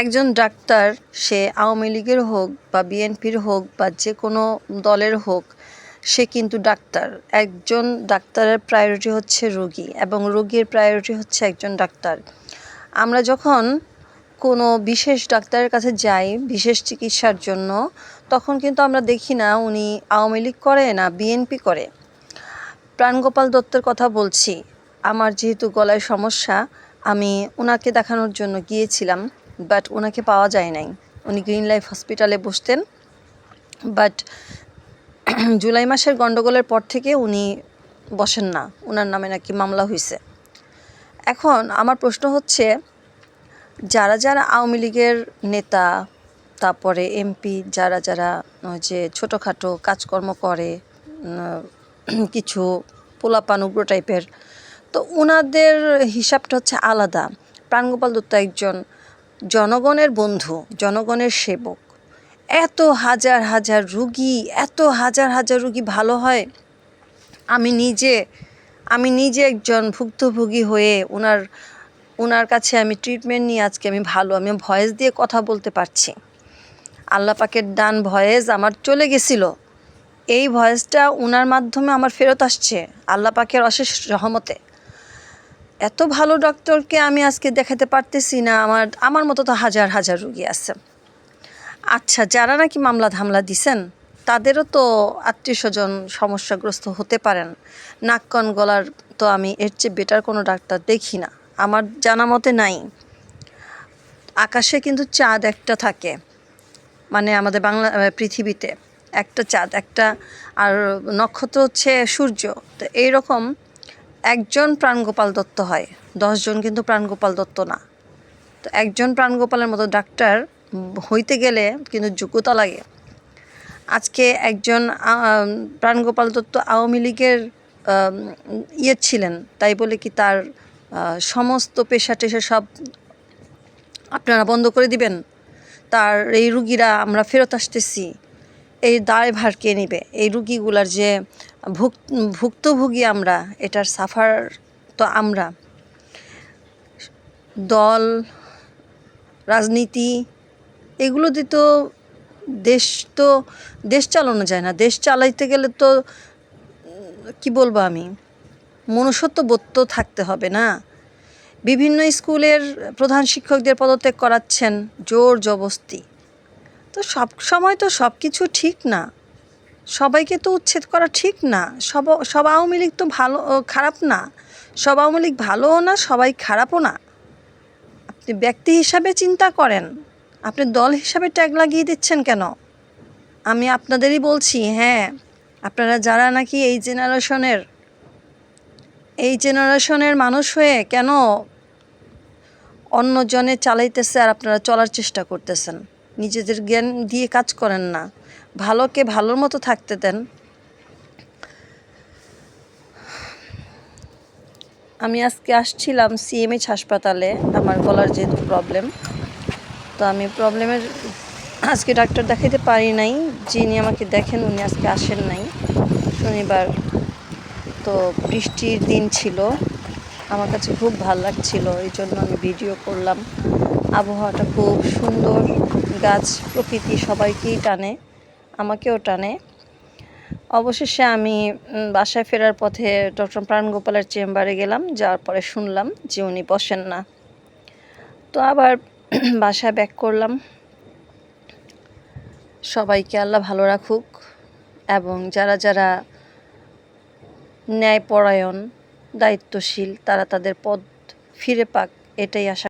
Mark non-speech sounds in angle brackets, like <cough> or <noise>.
একজন ডাক্তার, সে আওয়ামী লীগের হোক বা বিএনপির হোক বা যে কোনো দলের হোক, সে কিন্তু ডাক্তার। একজন ডাক্তারের প্রায়োরিটি হচ্ছে রোগী এবং রোগীর প্রায়োরিটি হচ্ছে একজন ডাক্তার। আমরা যখন কোনো বিশেষ ডাক্তারের কাছে যাই বিশেষ চিকিৎসার জন্য, তখন কিন্তু আমরা দেখি না উনি আওয়ামী লীগ করে না বিএনপি করে। প্রাণগোপাল দত্তের কথা বলছি। আমার যেহেতু গলায় সমস্যা, আমি ওনাকে দেখানোর জন্য গিয়েছিলাম। বাট ওনাকে পাওয়া যায় নাই। উনি গ্রিন লাইফ হসপিটালে বসতেন। বাট <clears throat> জুলাই মাসের গণ্ডগোলের পর থেকে উনি বসেন না। ওনার নামে নাকি মামলা হয়েছে এখন আমার প্রশ্ন হচ্ছে, যারা যারা আওয়ামী লীগের নেতা, তারপরে এমপি, যারা যারা যে ছোটোখাটো কাজকর্ম করে <clears throat> কিছু পোলাপান উগ্র টাইপের, তো ওনাদের হিসাবটা হচ্ছে আলাদা। প্রাণগোপাল দত্ত একজন জনগণের বন্ধু, জনগণের সেবক। এত হাজার হাজার রুগী, এত হাজার হাজার রুগী ভালো হয়। আমি নিজে আমি নিজে একজন ভুক্তভোগী হয়ে ওনার ওনার কাছে আমি ট্রিটমেন্ট নিয়ে আজকে আমি ভালো, আমি ভয়েস দিয়ে কথা বলতে পারছি। আল্লাহ পাকের দান ভয়েস আমার চলে গেছিল। এই ভয়েসটা ওনার মাধ্যমে আমার ফেরত আসছে, আল্লাহ পাকের অশেষ রহমতে। এত ভালো ডক্টরকে আমি আজকে দেখাতে পারতেছি না, আমার আমার মতো তো হাজার হাজার রুগী আছে। আচ্ছা যারা নাকি মামলা ধামলা দিছেন, তাদেরও তো আত্মীয় স্বজন সমস্যাগ্রস্ত হতে পারেন। নাক গলার তো আমি এর চেয়ে বেটার কোনো ডাক্তার দেখি না, আমার জানা মতে নাই। আকাশে কিন্তু চাঁদ একটা থাকে মানে আমাদের বাংলা পৃথিবীতে একটা চাঁদ, একটা, আর নক্ষত্র হচ্ছে সূর্য, তো এইরকম একজন প্রাণগোপাল দত্ত হয়, দশজন কিন্তু প্রাণগোপাল দত্ত না। তো একজন প্রাণগোপালের মতো ডাক্তার হইতে গেলে কিন্তু যোগ্যতা লাগে। আজকে একজন প্রাণগোপাল দত্ত আওয়ামী লীগের ইয়ে ছিলেন, তাই বলে কি তার সমস্ত পেশা টেশা সব আপনারা বন্ধ করে দিবেন? তার এই রুগীরা আমরা ফেরত আসতেছি। এই দায়ভার কে নেবে? এই রুগীগুলার যে ভুক, ভুক্তভোগী আমরা, এটার সাফার তো আমরা। দল, রাজনীতি, এগুলো দিয়ে তো দেশ তো, দেশ চালানো যায় না। দেশ চালাইতে গেলে তো, কি বলব আমি? মনুষ্যত্ব বোধ তো থাকতে হবে না। বিভিন্ন স্কুলের প্রধান শিক্ষকদের পদত্যাগ করাচ্ছেন জোর জবস্তি তো সব সময় তো সব কিছু ঠিক না। সবাইকে তো উচ্ছেদ করা ঠিক না। সব সব আওয়ামী লীগ তো ভালো খারাপ না। সব আওয়ামী লীগ ভালোও না, সবাই খারাপও না। আপনি ব্যক্তি হিসাবে চিন্তা করেন। আপনি দল হিসাবে ট্যাগ লাগিয়ে দিচ্ছেন কেন? আমি আপনাদেরই বলছি হ্যাঁ আপনারা যারা নাকি এই জেনারেশনের এই জেনারেশনের মানুষ হয়ে কেন অন্যজনে চালাইতেছে আর আপনারা চলার চেষ্টা করতেছেন? নিজেদের জ্ঞান দিয়ে কাজ করেন না। ভালোকে ভালোর মতো থাকতে দেন। আমি আজকে আসছিলাম সিএমএইচ হাসপাতালে, আমার গলার যেহেতু প্রবলেম তো আমি প্রবলেমের আজকে ডাক্তার দেখাইতে পারি নাই। যিনি আমাকে দেখেন, উনি আজকে আসেন নাই। শনিবার। তো বৃষ্টির দিন ছিল। আমার কাছে খুব ভালো লাগছিল, এই জন্য আমি ভিডিও করলাম। আবহাওয়াটা খুব সুন্দর, গাছ প্রকৃতি সবাইকেই টানে, আমাকেও টানে। অবশেষে আমি বাসায় ফেরার পথে ডক্টর প্রাণগোপালের চেম্বারে গেলাম, যাওয়ার পরে শুনলাম যে উনি বসেন না। তো আবার <clears throat> বাসায় ব্যাক করলাম। সবাইকে আল্লাহ ভালো রাখুক এবং যারা যারা ন্যায়পরায়ণ দায়িত্বশীল তারা তাদের পদ ফিরে পাক এটাই আশা